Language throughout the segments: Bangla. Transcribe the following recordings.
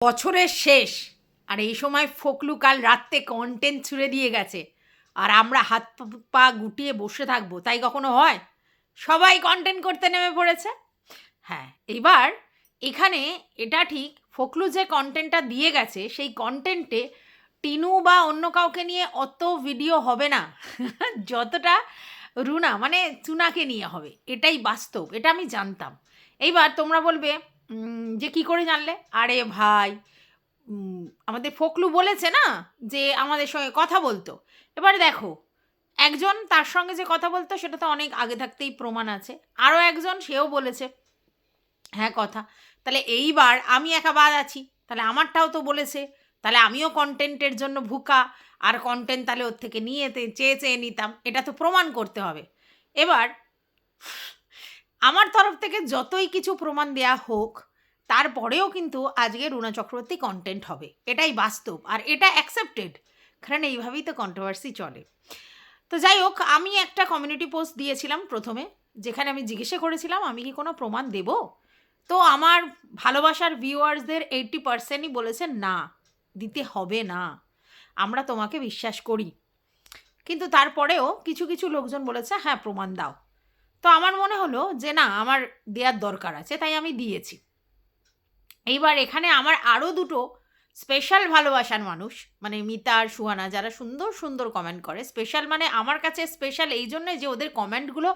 বছরের শেষ। আর এই সময় ফকলু কাল রাত্রে কন্টেন্ট ছুড়ে দিয়ে গেছে। আর আমরা হাত পা গুটিয়ে বসে থাকব, তাই কখনো হয়? সবাই কন্টেন্ট করতে নেমে পড়েছে। হ্যাঁ এবার এখানে এটা ঠিক, ফকলু যে কন্টেন্টটা দিয়ে গেছে, সেই কন্টেন্টে টিনু বা অন্য কাউকে নিয়ে অত ভিডিও হবে না। যতটা রুনা মানে চুনাকে নিয়ে হবে। এটাই বাস্তব, এটা আমি জানতাম। এইবার তোমরা বলবে যে কি করে জানলে? আরে ভাই আমাদের ফকলু বলেছে না যে আমাদের সঙ্গে কথা বলতো। এবার দেখো, একজন তার সঙ্গে যে কথা বলতো, সেটা তো অনেক আগে থাকতেই প্রমাণ আছে। আরও একজন সেও বলেছে হ্যাঁ কথা। তাহলে এইবার আমি একা বাদ আছি। তাহলে আমারটাও তো বলেছে। তাহলে আমিও কন্টেন্টের জন্য ভুকা। আর কন্টেন্ট তাহলে ওর থেকে নিয়ে চেয়ে চেয়ে নিতাম। এটা তো প্রমাণ করতে হবে। এবার আমার তরফ থেকে যতই কিছু প্রমাণ দেয়া হোক, তারপরেও কিন্তু আজকে রুনা চক্রবর্তী কন্টেন্ট হবে। এটাই বাস্তব আর এটা অ্যাকসেপ্টেড কারণ এইভাবেই তো কন্ট্রোভার্সি চলে। তো যাই হোক, আমি একটা কমিউনিটি পোস্ট দিয়েছিলাম প্রথমে, যেখানে আমি জিজ্ঞেসে করেছিলাম, আমি কি কোনো প্রমাণ দেব? তো আমার ভালোবাসার ভিউয়ার্সদের এইটটি পার্সেন্টই বলেছে, না, দিতে হবে না। আমরা তোমাকে বিশ্বাস করি। কিন্তু তারপরেও কিছু কিছু লোকজন বলেছে হ্যাঁ প্রমাণ দাও। তো আমার মনে হলো যে না, আমার দেওয়ার দরকার আছে, তাই আমি দিয়েছি। এইবার এখানে আমার আরও দুটো স্পেশাল ভালোবাসার মানুষ মানে মিতা আর সুহানা, যারা সুন্দর সুন্দর কমেন্ট করে। স্পেশাল মানে আমার কাছে স্পেশাল এই জন্যে যে ওদের কমেন্টগুলো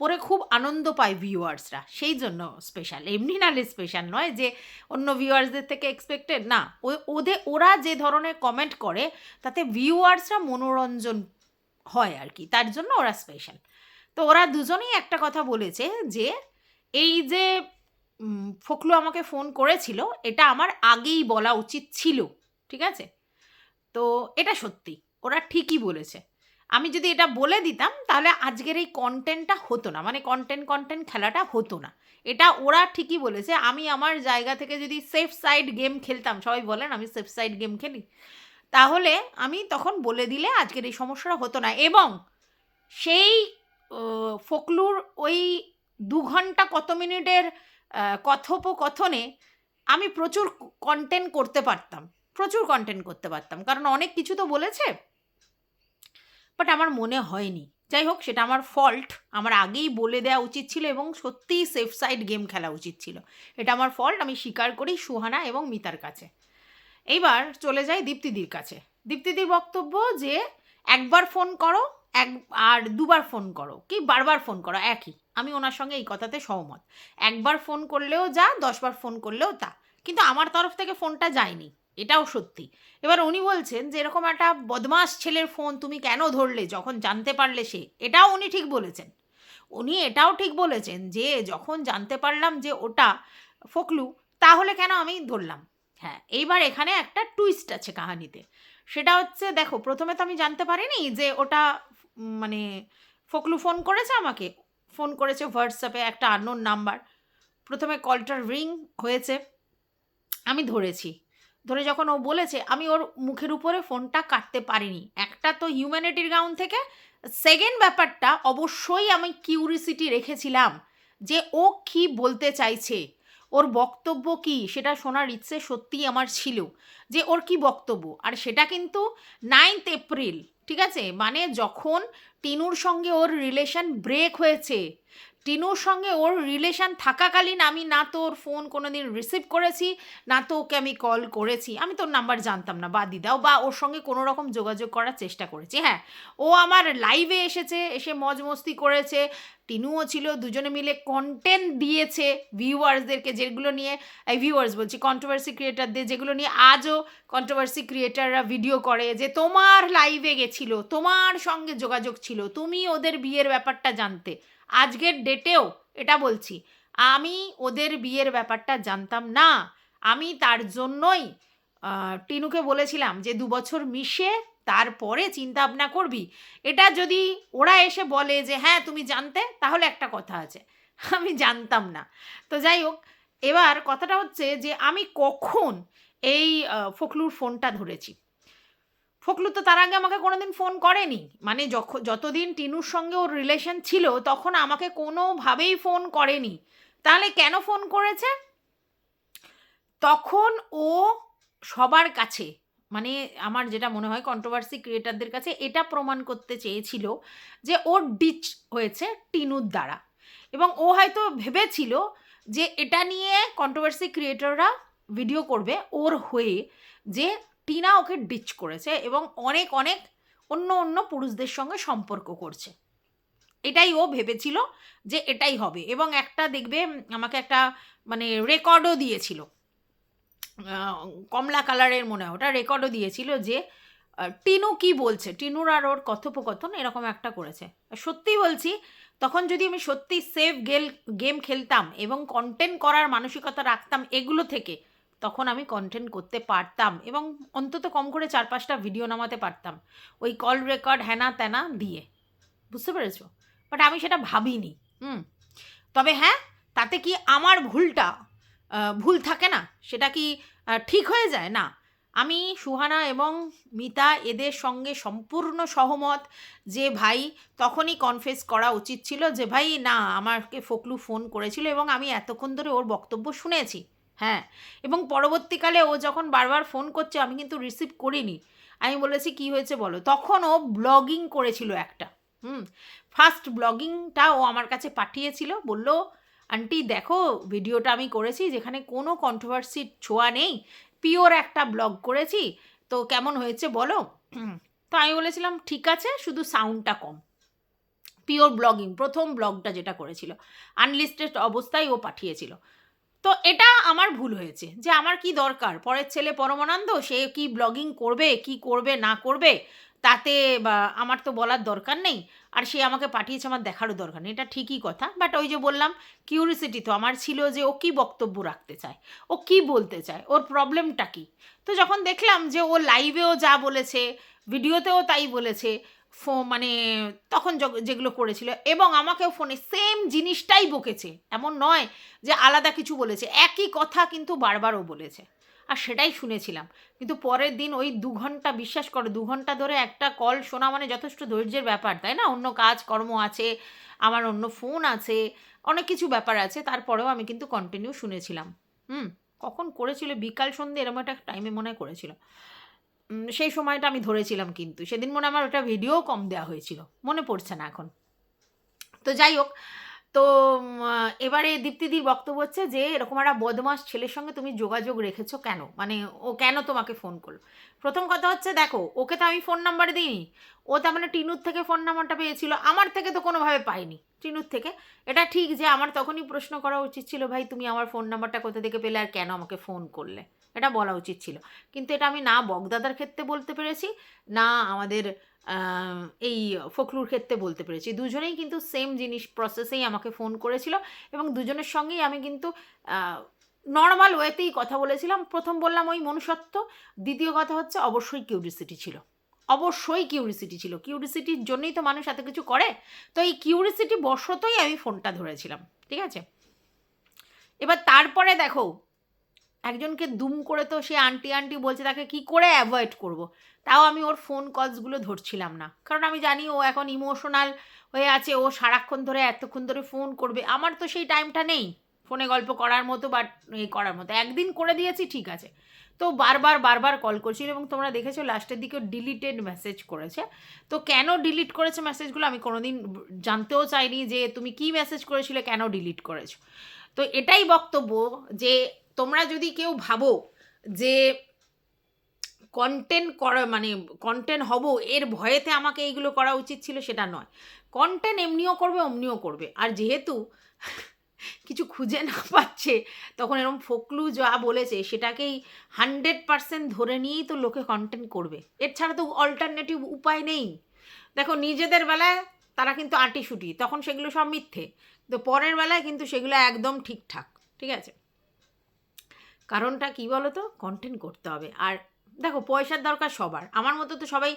পরে খুব আনন্দ পায় ভিউয়ার্সরা সেই জন্য স্পেশাল এমনি নালে স্পেশাল নয় যে অন্য ভিউয়ার্সদের থেকে এক্সপেক্টেড না। ওদের ওরা যে ধরনের কমেন্ট করে, তাতে ভিউয়ার্সরা মনোরঞ্জন হয় আর কি। তার জন্য ওরা স্পেশাল ওরা দুজনেই একটা কথা বলেছে যে, এই যে ফকলু আমাকে ফোন করেছিল, এটা আমার আগেই বলা উচিত ছিল, ঠিক আছে? তো এটা সত্যি, ওরা ঠিকই বলেছে। আমি যদি এটা বলে দিতাম, তাহলে আজকের এই কন্টেন্টটা হতো না মানে কন্টেন্ট কন্টেন্ট খেলাটা হতো না। এটা ওরা ঠিকই বলেছে, আমি আমার জায়গা থেকে যদি সেফ সাইড গেম খেলতাম, সবাই বলেন আমি সেফ সাইড গেম খেলি, তাহলে আমি তখন বলে দিলে আজকের এই সমস্যাটা হতো না। এবং সেই ফকলুর ওই দু ঘণ্টা কত মিনিটের কথোপকথনে আমি প্রচুর কন্টেন্ট করতে পারতাম। প্রচুর কন্টেন্ট করতে পারতাম। কারণ অনেক কিছু তো বলেছে বাট আমার মনে হয়নি। যাই হোক, সেটা আমার ফল্ট আমার আগেই বলে দেওয়া উচিত ছিল এবং সত্যিই সেফ সাইড গেম খেলা উচিত ছিল। এটা আমার ফল্ট আমি স্বীকার করি সুহানা এবং মিতার কাছে। এইবার চলে যাই দীপ্তিদির কাছে। দীপ্তিদির বক্তব্য যে, একবার ফোন করো এক, আর দুবার ফোন করো, কি? বারবার ফোন করো, একই। আমি ওনার সঙ্গে এই কথাতে সহমত। একবার ফোন করলেও যা, দশবার ফোন করলেও তা। কিন্তু আমার তরফ থেকে ফোনটা যায়নি। এটাও সত্যি। এবার উনি বলছেন যে, এরকম একটা বদমাস ছেলের ফোন তুমি কেন ধরলে? যখন জানতে পারলে সে। এটাও উনি ঠিক বলেছেন। উনি এটাও ঠিক বলেছেন যে, যখন জানতে পারলাম যে ওটা ফকলু, তাহলে কেন আমি ধরলাম? হ্যাঁ এইবার এখানে একটা টুইস্ট আছে কাহানিতে। সেটা হচ্ছে, দেখো, প্রথমে তো আমি জানতে পারিনি যে ওটা মানে ফকলু ফোন করেছে আমাকে। ফোন করেছে হোয়াটসঅ্যাপে একটা আননোন নাম্বার প্রথমে কলটার রিং হয়েছে। আমি ধরেছি। ধরে যখন ও বলেছে, আমি ওর মুখের উপরে ফোনটা কাটতে পারিনি। একটা তো হিউম্যানিটির গ্রাউন্ড থেকে সেকেন্ড ব্যাপারটা অবশ্যই আমি কিউরিসিটি রেখেছিলাম যে ও কি বলতে চাইছে। ওর বক্তব্য কি? সেটা শোনার ইচ্ছে সত্যিই আমার ছিল যে ওর কি বক্তব্য? আর সেটা কিন্তু নাইনথ এপ্রিল ঠিক আছে? মানে যখন টিনুর সঙ্গে ওর রিলেশন ব্রেক হয়েছে, টিনুর সঙ্গে ওর রিলেশন থাকাকালীন আমি না তো ওর ফোন কোনো দিন রিসিভ করেছি, না তো ওকে আমি কল করেছি। আমি তোর নাম্বার জানতাম না, বা দিদাও, বা ওর সঙ্গে কোনো রকম যোগাযোগ করার চেষ্টা করেছি। হ্যাঁ ও আমার লাইভে এসেছে, এসে মজ মস্তি করেছে। টিনুও ছিল, দুজনে মিলে কন্টেন্ট দিয়েছে ভিউয়ার্সদেরকে যেগুলো নিয়ে, এই ভিউয়ার্স বলছি কন্ট্রোভার্সি ক্রিয়েটারদের যেগুলো নিয়ে আজও কন্ট্রোভার্সি ক্রিয়েটাররা ভিডিও করে যে তোমার লাইভে গেছিল, তোমার সঙ্গে যোগাযোগ ছিল, তুমি ওদের বিয়ের ব্যাপারটা জানতে। আজকের ডেটেও এটা বলছি, আমি ওদের বিয়ের ব্যাপারটা জানতাম না। আমি তার জন্যই টিনুকে বলেছিলাম যে দু বছর মিশে তারপরে চিন্তা ভাবনা করবি। এটা যদি ওরা এসে বলে যে হ্যাঁ তুমি জানতে, তাহলে একটা কথা আছে, আমি জানতাম না। তো যাই হোক, এবার কথাটা হচ্ছে যে আমি কখন এই ফখলুর ফোনটা ধরেছি। ফখলু তো তার আগে আমাকে কোনোদিন ফোন করেনি। মানে যখন যতদিন টিনুর সঙ্গে ওর রিলেশন ছিল, তখন আমাকে কোনোভাবেই ফোন করেনি। তাহলে কেন ফোন করেছে? তখন ও সবার কাছে মানে আমার যেটা মনে হয় কন্ট্রোভার্সি ক্রিয়েটারদের কাছে, এটা প্রমাণ করতে চেয়েছিল যে ওর ডিচ হয়েছে টিনুর দ্বারা। এবং ও হয়তো ভেবেছিল যে এটা নিয়ে কন্ট্রোভার্সি ক্রিয়েটররা ভিডিও করবে ওর হয়ে যে টিনা ওকে ডিচ করেছে এবং অনেক অনেক অন্য অন্য পুরুষদের সঙ্গে সম্পর্ক করছে। এটাই ও ভেবেছিল যে এটাই হবে এবং একটা দেখবে আমাকে একটা মানে রেকর্ডও দিয়েছিল। কমলা কালারের মনে হয়, ওটা রেকর্ডও দিয়েছিল যে টিনু কি বলছে? টিনুর আর ওর কথোপকথন এরকম একটা করেছে। সত্যি বলছি, তখন যদি আমি সত্যি সেফ গেল গেম খেলতাম এবং কন্টেন্ট করার মানসিকতা রাখতাম এগুলো থেকে তখন আমি কন্টেন্ট করতে পারতাম এবং অন্তত কম করে চার পাঁচটা ভিডিও নামাতে পারতাম। ওই কল রেকর্ড হ্যানা ত্যানা দিয়ে। বুঝতে পেরেছ? বাট আমি সেটা ভাবিনি। হুম। তবে হ্যাঁ তাতে কি আমার ভুলটা ভুল থাকে না? সেটা কি ঠিক হয়ে যায়? না। আমি, সুহানা এবং মিতা এদের সঙ্গে সম্পূর্ণ সহমত যে ভাই তখনই কনফেস করা উচিত ছিল যে, ভাই, না, আমাকে ফকলু ফোন করেছিল এবং আমি এতক্ষণ ধরে ওর বক্তব্য শুনেছি। হ্যাঁ এবং পরবর্তীকালে ও যখন বারবার ফোন করছে, আমি কিন্তু রিসিভ করিনি। আমি বলেছি, কি হয়েছে বলো? তখন ও ব্লগিং করেছিল একটা, হুম ফার্স্ট ব্লগিংটা ও আমার কাছে পাঠিয়েছিল। বলল, আন্টি, দেখো, ভিডিওটা আমি করেছি, যেখানে কোনো কন্ট্রোভার্সির ছোঁয়া নেই পিওর একটা ব্লগ করেছি, তো কেমন হয়েছে বলো? তো আমি বলেছিলাম, ঠিক আছে, শুধু সাউন্ডটা কম। পিওর ব্লগিং প্রথম ব্লগটা যেটা করেছিল আনলিস্টেড অবস্থায় ও পাঠিয়েছিল। তো এটা আমার ভুল হয়েছে, যে আমার কি দরকার? পরের ছেলে পরমানন্দ? সে কি ব্লগিং করবে? কি করবে? না করবে? তাতে আমার তো বলার দরকার নেই। আর সে আমাকে পাঠিয়েছে, আমার দেখারও দরকার নেই। এটা ঠিকই কথা। বাট ওই যে বললাম কিউরিসিটি তো আমার ছিল যে ও কি বক্তব্য রাখতে চায়? ও কি বলতে চায়? ওর প্রবলেমটা কি? তো যখন দেখলাম যে ও লাইভেও যা বলেছে ভিডিওতেও তাই বলেছে ফো মানে তখন যেগুলো করেছিল। এবং আমাকেও ফোনে সেম জিনিসটাই বকেছে। এমন নয় যে আলাদা কিছু বলেছে। একই কথা কিন্তু বারবারও বলেছে। আর সেটাই শুনেছিলাম। কিন্তু পরের দিন ওই দু ঘণ্টা, বিশ্বাস করো, দু ঘণ্টা ধরে একটা কল শোনা মানে যথেষ্ট ধৈর্যের ব্যাপার, তাই না? অন্য কাজ, কর্ম আছে, আমার অন্য ফোন আছে, অনেক কিছু ব্যাপার আছে। তারপরেও আমি কিন্তু কন্টিনিউ শুনেছিলাম। হুম? কখন করেছিল? বিকাল সন্ধ্যে, এরকম একটা টাইমে মনে হয় করেছিল। সেই সময়টা আমি ধরেছিলাম কিন্তু। সেদিন মনে আমার ওটা ভিডিও কম দেওয়া হয়েছিল। মনে পড়ছে না এখন। তো যাই হোক, তো এবারে দীপ্তিদির বক্তব্য হচ্ছে যে, এরকম একটা বদমাস ছেলের সঙ্গে তুমি যোগাযোগ রেখেছো কেন? মানে ও কেন তোমাকে ফোন করল? প্রথম কথা হচ্ছে, দেখো, ওকে তো আমি ফোন নাম্বার দিইনি। ও তার মানে টিনুর থেকে ফোন নাম্বারটা পেয়েছিল। আমার থেকে তো কোনোভাবে পাইনি টিনুর থেকে। এটা ঠিক যে, আমার তখনই প্রশ্ন করা উচিত ছিল, ভাই, তুমি আমার ফোন নাম্বারটা কোথা থেকে পেলে আর কেন আমাকে ফোন করলে? এটা বলা উচিত ছিল। কিন্তু এটা আমি না বগদাদার ক্ষেত্রে বলতে পেরেছি, না আমাদের এই ফখরুর ক্ষেত্রে বলতে পেরেছি। দুজনেই কিন্তু সেম জিনিস প্রসেসেই আমাকে ফোন করেছিল এবং দুজনের সঙ্গেই আমি কিন্তু নর্মাল ওয়েতেই কথা বলেছিলাম। প্রথম বললাম ওই মনুষ্যত্ব, দ্বিতীয় কথা হচ্ছে অবশ্যই কিউরিসিটি ছিল। অবশ্যই কিউরিসিটি ছিল। কিউরিসিটির জন্যই তো মানুষ এত কিছু করে। তো এই কিউরিসিটি বশতই আমি ফোনটা ধরেছিলাম। ঠিক আছে? এবার তারপরে দেখো একজনকে দুম করে তো সে আন্টি আন্টি বলছে তাকে, কি করে অ্যাভয়েড করব। তাও আমি ওর ফোন কলসগুলো ধরছিলাম না। কারণ আমি জানি ও এখন ইমোশনাল হয়ে আছে, ও সারাক্ষণ ধরে এতক্ষণ ধরে ফোন করবে। আমার তো সেই টাইমটা নেই ফোনে গল্প করার মতো বা এ করার মতো। একদিন করে দিয়েছি, ঠিক আছে। তো বারবার বারবার কল করছিল এবং তোমরা দেখেছ লাস্টের দিকে ডিলিটেড মেসেজ করেছে। তো কেন ডিলিট করেছে মেসেজগুলো আমি কোনোদিন জানতেও চাইনি যে তুমি কি মেসেজ করেছিলে, কেন ডিলিট করেছ? তো এটাই বক্তব্য যে তোমরা যদি কেউ ভাবো যে কন্টেন্ট করা মানে কন্টেন্ট হব, এর ভয়েতে আমাকে এইগুলো করা উচিত ছিল সেটা নয়। কন্টেন্ট এমনিও করবে, অমনিও করবে। আর যেহেতু কিছু খুঁজে না পাচ্ছে, তখন এরকম ফকলু যা বলেছে, সেটাকেই হান্ড্রেড পারসেন্ট ধরে নিয়েই তো লোকে কন্টেন্ট করবে। এর ছাড়া তো অল্টারনেটিভ উপায় নেই। দেখো, নিজেদের বেলায় তারা কিন্তু আঁটি শুটি তখন সেগুলো সব মিথ্যে। তো পরের বেলায় কিন্তু সেগুলো একদম ঠিকঠাক, ঠিক আছে? কারণটা কি বলো তো কন্টেন্ট করতে হবে। আর দেখো, পয়সার দরকার সবার। আমার মতো তো সবাই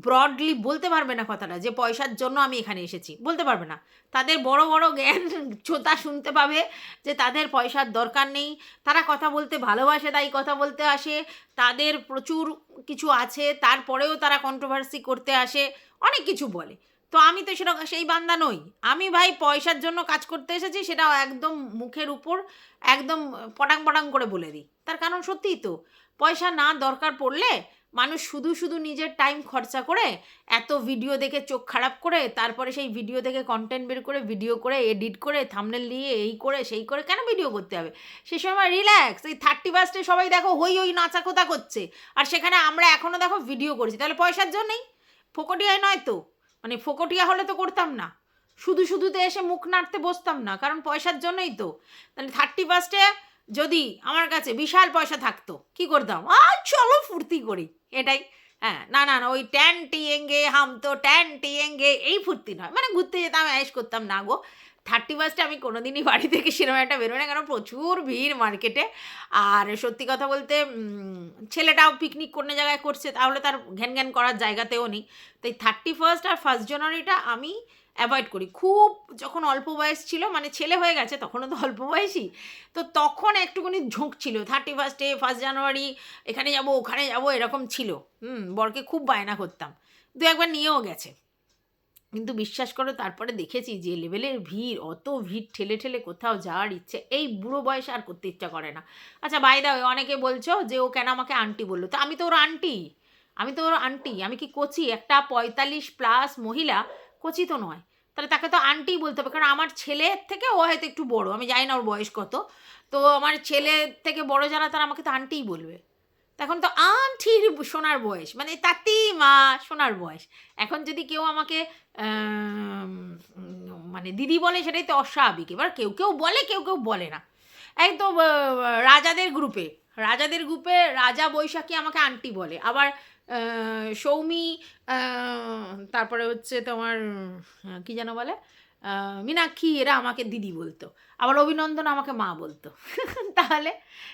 ব্রডলি বলতে পারবে না কথাটা যে পয়সার জন্য আমি এখানে এসেছি। বলতে পারবে না। তাদের বড় বড় জ্ঞান চোতা শুনতে পাবে যে তাদের পয়সার দরকার নেই। তারা কথা বলতে ভালোবাসে, তাই কথা বলতে আসে। তাদের প্রচুর কিছু আছে। তারপরেও তারা কন্ট্রোভার্সি করতে আসে। অনেক কিছু বলে। তো আমি তো সেরকম, সেই বান্দা নই। আমি ভাই পয়সার জন্য কাজ করতে এসেছি, সেটাও একদম মুখের উপর একদম পটাং পটাং করে বলে দিই। তার কারণ সত্যিই তো, পয়সা না দরকার পড়লে মানুষ শুধু শুধু নিজের টাইম খরচা করে এত ভিডিও দেখে চোখ খারাপ করে, তারপরে সেই ভিডিও দেখে কন্টেন্ট বের করে ভিডিও করে এডিট করে থামনেল দিয়ে এই করে, সেই করে কেন ভিডিও করতে হবে? সে সময় রিল্যাক্স এই থার্টি ফার্স্টে সবাই দেখো হই হই নাচা কোথা করছে। আর সেখানে আমরা এখনও দেখো ভিডিও করছি, তাহলে পয়সার জন্যই? ফোকটিয়ায় নয় তো? মানে ফোকটিয়া হলে তো করতাম না। শুধু শুধুতে এসে মুখ নাড়তে বসতাম না, কারণ পয়সার জন্যই তো। তাহলে থার্টি ফার্স্টে যদি আমার কাছে বিশাল পয়সা থাকতো, কি করতাম? আ চলো ফুর্তি করি, এটাই। হ্যাঁ না না না, ওই ট্যান টিয়েঙ্গে হাম তো ট্যান টিয়েঙ্গে এই ফুর্তি নয়। মানে ঘুরতে যেতাম অ্যাশ করতাম, না গো। থার্টি ফার্স্টে আমি কোনোদিনই বাড়ি থেকে সেরকম একটা বেরোই না, কারণ প্রচুর ভিড় মার্কেটে। আর সত্যি কথা বলতে ছেলেটাও পিকনিক কোনো জায়গায় করছে, তাহলে তার ঘ্যান ঘ্যান করার জায়গাতেও নেই। তাই থার্টি ফার্স্ট আর ফার্স্ট জানুয়ারিটা আমি অ্যাভয়েড করি। খুব যখন অল্প বয়স ছিল মানে ছেলে হয়ে গেছে, তখনও তো অল্প বয়সই, তো তখন একটুখানি ঝোঁক ছিল। থার্টি ফার্স্টে, ফার্স্ট জানুয়ারি, এখানে যাব, ওখানে যাব, এরকম ছিল। হুম, বরকে খুব বায়না করতাম। দু একবার নিয়েও গেছে। কিন্তু বিশ্বাস করো, তারপরে দেখেছি যে লেভেলের ভিড়, অত ভিড় ঠেলে ঠেলে কোথাও যাওয়ার ইচ্ছে, এই বুড়ো বয়স আর করতে ইচ্ছা করে না। আচ্ছা বাই দা অনেকে বলছো যে ও কেন আমাকে আন্টি বলল? তো আমি তো ওর আন্টি আমি তো ওর আন্টি আমি কি কচি? একটা পঁয়তাল্লিশ প্লাস মহিলা কচি তো নয়। তাহলে তাকে তো আন্টি বলতে হবে, কারণ আমার ছেলের থেকে ও হয়তো একটু বড়, আমি জানি না ওর বয়স কত। তো আমার ছেলের থেকে বড় যারা, তারা আমাকে তো আন্টিই বলবে। তখন তো আন্টির সোনার বয়স মানে তাতেই মা সোনার বয়স। এখন যদি কেউ আমাকে মানে দিদি বলে সেটাই তো অস্বাভাবিক। এবার কেউ কেউ বলে, কেউ কেউ বলে না। একদম রাজাদের গ্রুপে রাজাদের গ্রুপে রাজা বৈশাখী আমাকে আন্টি বলে। আবার সৌমি তারপরে হচ্ছে তোমার কি যেন বলে? মীনাক্ষী এরা আমাকে দিদি বলতো। আবার অভিনন্দন আমাকে মা বলতো। তাহলে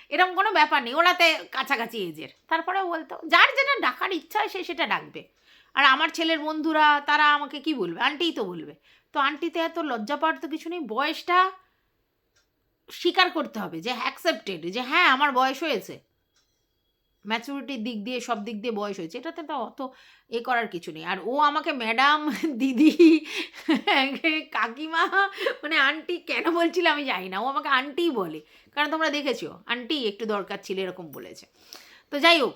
এরকম কোনো ব্যাপার নেই, ওরাতে কাছাকাছি এজের। তারপরে বলতো, যার যেটা ডাকার ইচ্ছা হয় সে সেটা ডাকবে। আর আমার ছেলের বন্ধুরা, তারা আমাকে কি বলবে? আন্টিই তো বলবে। তো আন্টিতে এত লজ্জা পাওয়ার তো কিছু নেই, বয়সটা স্বীকার করতে হবে যে অ্যাকসেপ্টেড যে হ্যাঁ আমার বয়স হয়েছে। ম্যাচুরিটির দিক দিয়ে, সব দিক দিয়ে বয়স হয়েছে, এটাতে তো অত এ করার কিছু নেই। আর ও আমাকে ম্যাডাম দিদি, কাকিমা মানে আন্টি কেন বলছিল আমি জানি না, ও আমাকে আন্টিই বলে। কারণ তোমরা দেখেছ আন্টি একটু দরকার ছিল এরকম বলেছে। তো যাই হোক,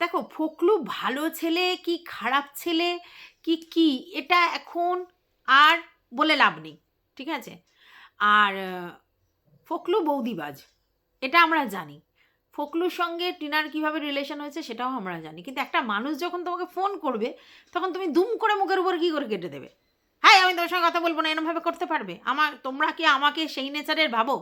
দেখো ফকলু ভালো ছেলে কি খারাপ ছেলে, কি কি, এটা এখন আর বলে লাভ নেই, ঠিক আছে? আর ফকলু বৌদিবাজ, এটা আমরা জানি। ফকলুর সঙ্গে টিনার কীভাবে রিলেশন হয়েছে সেটাও আমরা জানি। কিন্তু একটা মানুষ যখন তোমাকে ফোন করবে, তখন তুমি দুম করে মুখের উপর কী করে কেটে দেবে? হ্যাঁ আমি তোমার সঙ্গে কথা বলব না, এরমভাবে করতে পারবে। আমার, তোমরা কি আমাকে সেই নেচারের ভাবো?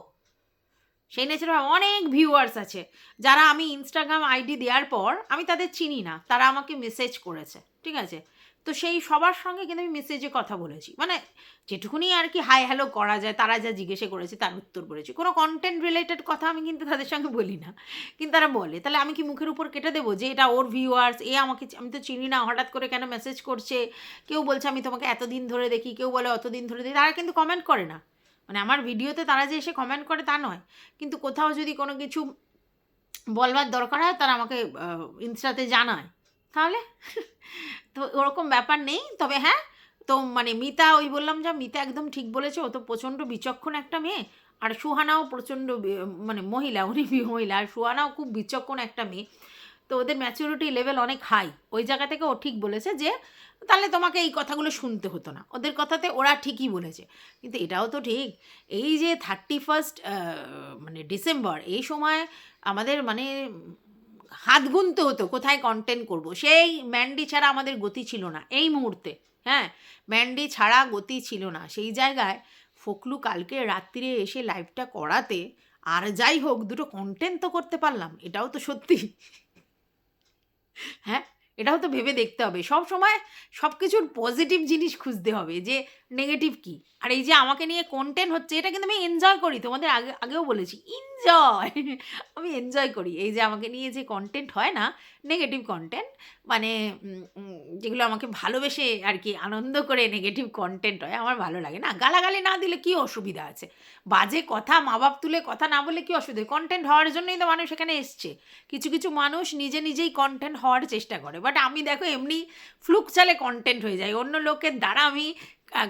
সেই নেচারের ভাবো, অনেক ভিউয়ার্স আছে। যারা আমি ইনস্টাগ্রাম আইডি দেওয়ার পর, আমি তাদের চিনি না। তারা আমাকে মেসেজ করেছে, ঠিক আছে? তো সেই সবার সঙ্গে কিন্তু আমি মেসেজে কথা বলেছি। মানে যেটুকুনি আর কি হাই হ্যালো করা যায়, তারা যা জিজ্ঞেসে করেছে তার উত্তর করেছি। কোনো কন্টেন্ট রিলেটেড কথা আমি কিন্তু তাদের সঙ্গে বলি না। কিন্তু তারা বলে, তাহলে আমি কি মুখের উপর কেটে দেবো যে এটা ওর ভিউয়ার্স এ আমাকে আমি তো চিনি না, হঠাৎ করে কেন মেসেজ করছে? কেউ বলছে আমি তোমাকে এতদিন ধরে দেখি, কেউ বলে অতদিন ধরে দেখি। তারা কিন্তু কমেন্ট করে না। মানে আমার ভিডিওতে তারা যে এসে কমেন্ট করে তা নয়। কিন্তু কোথাও যদি কোনো কিছু বলবার দরকার হয় তারা আমাকে ইনস্টাতে জানায়। তাহলে? তো ওরকম ব্যাপার নেই। তবে হ্যাঁ তো মানে মিতা, ওই বললাম যা, মিতা একদম ঠিক বলেছে। ও তো প্রচণ্ড বিচক্ষণ একটা মেয়ে। আর সুহানাও প্রচণ্ড মানে মহিলা, উনি মহিলা। আর সুহানাও খুব বিচক্ষণ একটা মেয়ে। তো ওদের ম্যাচুরিটি লেভেল অনেক হাই ওই জায়গা থেকে ও ঠিক বলেছে যে, তাহলে তোমাকে এই কথাগুলো শুনতে হতো না। ওদের কথাতে ওরা ঠিকই বলেছে। কিন্তু এটাও তো ঠিক। এই যে থার্টি ফার্স্ট মানে ডিসেম্বর এই সময় আমাদের মানে হাত গুনতে হতো, কোথায় কন্টেন্ট করব? সেই ম্যান্ডি ছাড়া আমাদের গতি ছিল না, এই মুহূর্তে হ্যাঁ? ম্যান্ডি ছাড়া গতি ছিল না। সেই জায়গায় ফকলু কালকে রাত্রিরে এসে লাইভটা করাতে, আর যাই হোক, দুটো কন্টেন্ট তো করতে পারলাম, এটাও তো সত্যি। হ্যাঁ? এটাও তো ভেবে দেখতে হবে। সব সময় সব কিছুর পজিটিভ জিনিস খুঁজতে হবে, যে নেগেটিভ কি? আর এই যে আমাকে নিয়ে কন্টেন্ট হচ্ছে, এটা কিন্তু আমি এনজয় করি, তোমাদের আগে, আগেও বলেছি এনজয় আমি এনজয় করি। এই যে আমাকে নিয়ে যে কন্টেন্ট হয় না নেগেটিভ কন্টেন্ট মানে যেগুলো আমাকে ভালোবেসে আর কি আনন্দ করে নেগেটিভ কন্টেন্ট হয়, আমার ভালো লাগে না। গালাগালি না দিলে কি অসুবিধা আছে? বাজে কথা মা বাপ তুলে কথা না বলে কি অসুবিধা? কন্টেন্ট হওয়ার জন্যই তো মানুষ এখানে এসছে। কিছু কিছু মানুষ নিজে নিজেই কন্টেন্ট হওয়ার চেষ্টা করে। বাট আমি দেখো, এমনি ফ্লুক চালে কন্টেন্ট হয়ে যায়। অন্য লোকের দ্বারা আমি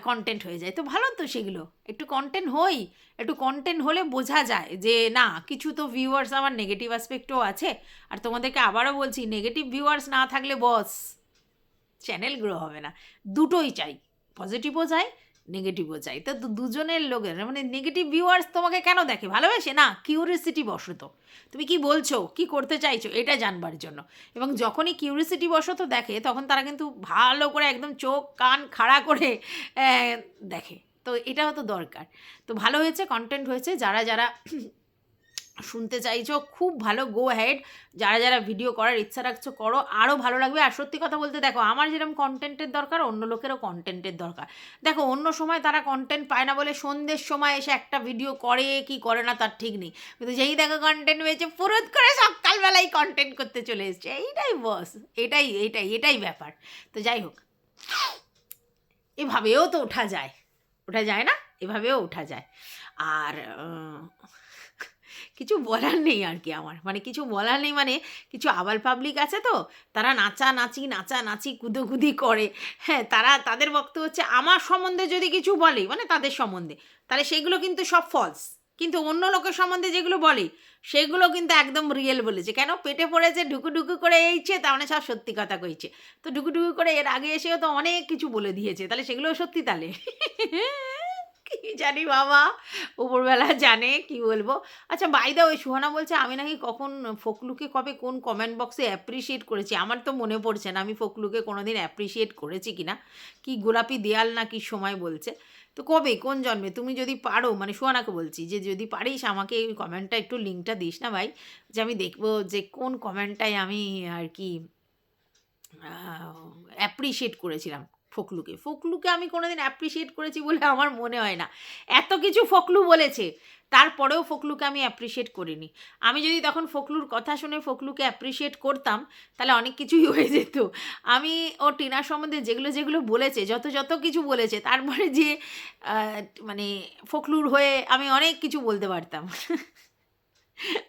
কন্টেন্ট হয়ে যায়। তো ভালো তো সেগুলো। একটু কন্টেন্ট হই, একটু কন্টেন্ট হলে বোঝা যায় যে, না, কিছু তো ভিউয়ার্স আমার নেগেটিভ অ্যাসপেক্টও আছে। আর তোমাদেরকে আবারও বলছি নেগেটিভ ভিউয়ার্স না থাকলে বস চ্যানেল গ্রো হবে না। দুটোই চাই। পজিটিভও চাই নেগেটিভও চাই তো দুজনের লোকের মানে নেগেটিভ ভিউয়ার্স তোমাকে কেন দেখে? ভালোবাসে? না কিউরিয়াসিটি বসত তুমি কি বলছো? কি করতে চাইছো? এটা জানবার জন্য। এবং যখনই কিউরিয়াসিটি বশত দেখে, তখন তারা কিন্তু ভালো করে একদম চোখ, কান খাড়া করে দেখে। তো এটাও তো দরকার। তো ভালো হয়েছে কন্টেন্ট হয়েছে। যারা যারা শুনতে চাইছো, খুব ভালো গো হেড যারা যারা ভিডিও করার ইচ্ছা রাখছো, করো। আরও ভালো লাগবে। আর সত্যি কথা বলতে দেখো, আমার যেরকম কন্টেন্টের দরকার, অন্য লোকেরও কন্টেন্টের দরকার। দেখো, অন্য সময় তারা কন্টেন্ট পায় না বলে সন্ধ্যের সময় এসে একটা ভিডিও করে, কি করে না তার ঠিক নেই। কিন্তু যেই দেখো কন্টেন্ট হয়েছে ফুরত করে সকালবেলায় কন্টেন্ট করতে চলে এসছে। এইটাই বস এটাই এটাই এটাই ব্যাপার। তো যাই হোক, এভাবেও তো ওঠা যায়। ওঠা যায় না? এভাবেও ওঠা যায়। আর কিছু বলার নেই আর কি আমার। মানে কিছু বলার নেই মানে কিছু আবাল পাবলিক আছে তো, তারা নাচা নাচি নাচা নাচি কুদোকুদি করে। হ্যাঁ তারা তাদের বক্তব্য হচ্ছে, আমার সম্বন্ধে যদি কিছু বলে মানে তাদের সম্বন্ধে, তাহলে সেগুলো কিন্তু সব ফলস কিন্তু অন্য লোকের সম্বন্ধে যেগুলো বলে, সেগুলো কিন্তু একদম রিয়েল বলেছে। কেন? পেটে পড়েছে ঢুকু ঢুকু করে এইছে, তার মানে সব সত্যি কথা কইছে। তো ঢুকু ঢুকু করে এর আগে এসেও তো অনেক কিছু বলে দিয়েছে, তাহলে সেগুলোও সত্যি তাহলে? কি জানি বাবা? উপরবেলা জানে, কি বলব? আচ্ছা বাইদা ওই সুহানা বলছে, আমি নাকি কখন ফকলুকে কবে কোন কমেন্ট বক্সে অ্যাপ্রিসিয়েট করেছি? আমার তো মনে পড়ছে না, আমি ফকলুকে কোনো দিন অ্যাপ্রিসিয়েট করেছি কি না কি গোলাপি দেয়াল না কি সময় বলছে? তো কবে? কোন জন্মে? তুমি যদি পারো মানে সুহানাকে বলছি যে, যদি পারিস, আমাকে এই কমেন্টটা একটু লিঙ্কটা দিস না ভাই? যে, আমি দেখব যে, কোন কমেন্টটায় আমি আর কি অ্যাপ্রিসিয়েট করেছিলাম। ফকলুকে। ফকলুকে আমি কোনোদিন অ্যাপ্রিসিয়েট করেছি বলে আমার মনে হয় না। এত কিছু ফকলু বলেছে, তারপরেও ফকলুকে আমি অ্যাপ্রিসিয়েট করিনি। আমি যদি তখন ফকলুর কথা শুনে ফকলুকে অ্যাপ্রিসিয়েট করতাম, তাহলে অনেক কিছুই হয়ে যেত। আমি ও টিনার সম্বন্ধে যেগুলো যেগুলো বলেছে, যত যত কিছু বলেছে, তারপরে যে মানে ফকলুর হয়ে আমি অনেক কিছু বলতে পারতাম।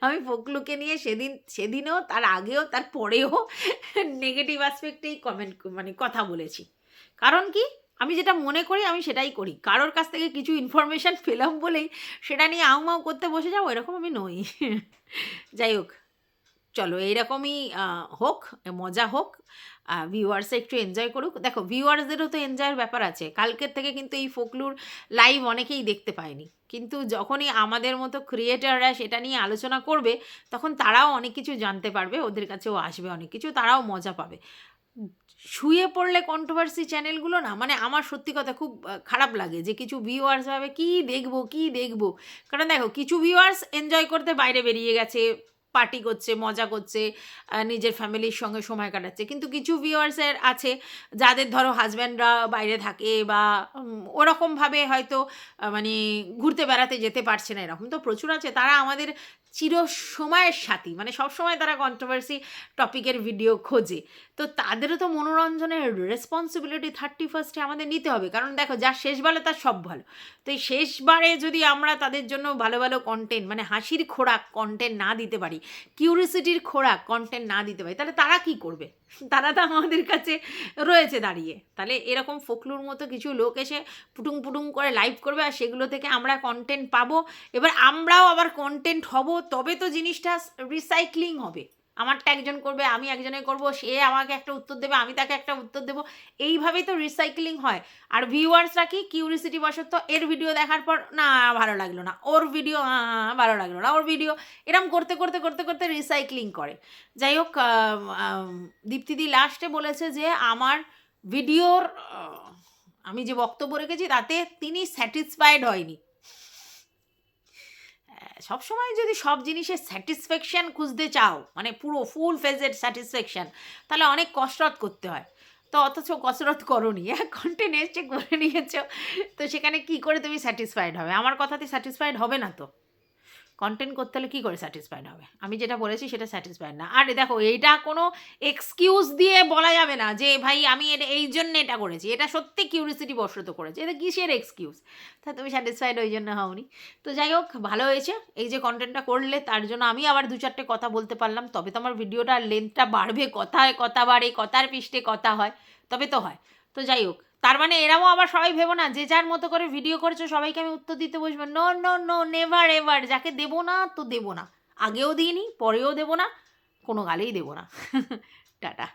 আমি ফকলুকে নিয়ে সেদিন, সেদিনও, তার আগেও, তার পরেও নেগেটিভ অ্যাসপেক্টেই কমেন্ট মানে কথা বলেছি। কারণ কি? আমি যেটা মনে করি, আমি সেটাই করি। কারোর কাছ থেকে কিছু ইনফরমেশান পেলাম বলেই সেটা নিয়ে আউমাউ করতে বসে যাব, এরকম আমি নই। যাই হোক, চলো এইরকমই হোক, মজা হোক ভিউয়ার্সে একটু এনজয় করুক। দেখো ভিউয়ার্সদেরও তো এনজয়ের ব্যাপার আছে। কালকের থেকে কিন্তু এই ফোকলুর লাইভ অনেকেই দেখতে পায়নি। কিন্তু যখনই আমাদের মতো ক্রিয়েটাররা সেটা নিয়ে আলোচনা করবে, তখন তারাও অনেক কিছু জানতে পারবে, ওদের কাছেও আসবে অনেক কিছু, তারাও মজা পাবে। শুয়ে পড়লে কন্ট্রোভার্সি চ্যানেলগুলো না মানে আমার সত্যি কথা খুব খারাপ লাগে যে কিছু ভিউয়ার্স ভাবে কি দেখব কি দেখব? কারণ দেখো, কিছু ভিউয়ার্স এনজয় করতে বাইরে বেরিয়ে গেছে পার্টি করছে, মজা করছে নিজের ফ্যামিলির সঙ্গে সময় কাটাচ্ছে। কিন্তু কিছু ভিউয়ার্সের আছে, যাদের ধরো হাজব্যান্ডরা বাইরে থাকে বা ওরকমভাবে হয়তো মানে ঘুরতে বেড়াতে যেতে পারছে না এরকম। তো প্রচুর আছে। তারা আমাদের চির সময়ের সাথী। মানে সব সময় তারা কন্ট্রোভার্সি টপিকের ভিডিও খোঁজে। তো তাদেরও তো মনোরঞ্জনের রেসপন্সিবিলিটি থার্টি ফার্স্টে আমাদের নিতে হবে। কারণ দেখো যার শেষ ভালো তার সব ভালো। তো এই শেষবারে যদি আমরা তাদের জন্য ভালো ভালো কন্টেন্ট মানে হাসির খোরাক কন্টেন্ট না দিতে পারি কিউরিসিটির খোরাক কন্টেন্ট না দিতে পারি, তাহলে তারা কি করবে? তারা তো আমাদের কাছে রয়েছে দাঁড়িয়ে। তাহলে এরকম ফকলুর মতো কিছু লোক এসে পুটুং পুটুং করে লাইভ করবে আর সেগুলো থেকে আমরা কন্টেন্ট পাবো। এবার আমরাও আবার কন্টেন্ট হব, তবে তো জিনিসটা রিসাইক্লিং হবে। আমারটা একজন করবে, আমি একজনে করব, সে আমাকে একটা উত্তর দেবে, আমি তাকে একটা উত্তর দেবো। এইভাবেই তো রিসাইক্লিং হয়। আর ভিউয়ার্সরা কি কিউরিসিটি বশত এর ভিডিও দেখার পর, না, ভালো লাগল না। ওর ভিডিও ভালো লাগল না। ওর ভিডিও এরম করতে করতে করতে করতে রিসাইক্লিং করে। যাই হোক দীপ্তিদি লাস্টে বলেছে যে, আমার ভিডিওর আমি যে বক্তব্য রেখেছি, তাতে তিনি স্যাটিসফাইড হয়নি। সবসময় যদি সব জিনিসের স্যাটিসফ্যাকশান খুঁজতে চাও মানে পুরো ফুল ফেজের স্যাটিসফ্যাকশান তাহলে অনেক কসরত করতে হয়। তো অথচ কসরত করনি, এক কন্টেন্ট এসছে করে নিয়েছ, তো সেখানে কি করে তুমি স্যাটিসফাইড হবে? আমার কথাতে স্যাটিসফাইড হবে না তো? কন্টেন্ট করতে হলে কী করে স্যাটিসফাইড হবে? আমি যেটা বলেছি সেটা স্যাটিসফাইড না। আর দেখো এইটা কোনো এক্সকিউজ দিয়ে বলা যাবে না যে, ভাই, আমি এটা, এই জন্য এটা করেছি। এটা সত্যি কিউরিসিটি বশত করেছি। এটা কিসের এক্সকিউজ তা তুমি স্যাটিসফাইড ওই জন্য হওনি। তো যাই হোক, ভালো হয়েছে। এই যে কন্টেন্টটা করলে, তার জন্য আমি আবার দু চারটে কথা বলতে পারলাম। তবে তো আমার ভিডিওটার লেন্থটা বাড়বে। কথায় কথা বাড়ে, কথার পৃষ্ঠে কথা হয়। তবে তো হয়। তো যাই হোক তার মানে এরাও আবার সবাই ভেবো না, যে যার মতো করে ভিডিও করেছ, সবাইকে আমি উত্তর দিতে বসবো। No no no never ever যাকে দেবো না তো দেবো না। আগেও দিইনি, পরেও দেবো না, কোনো গালেই দেবো না। টাটা।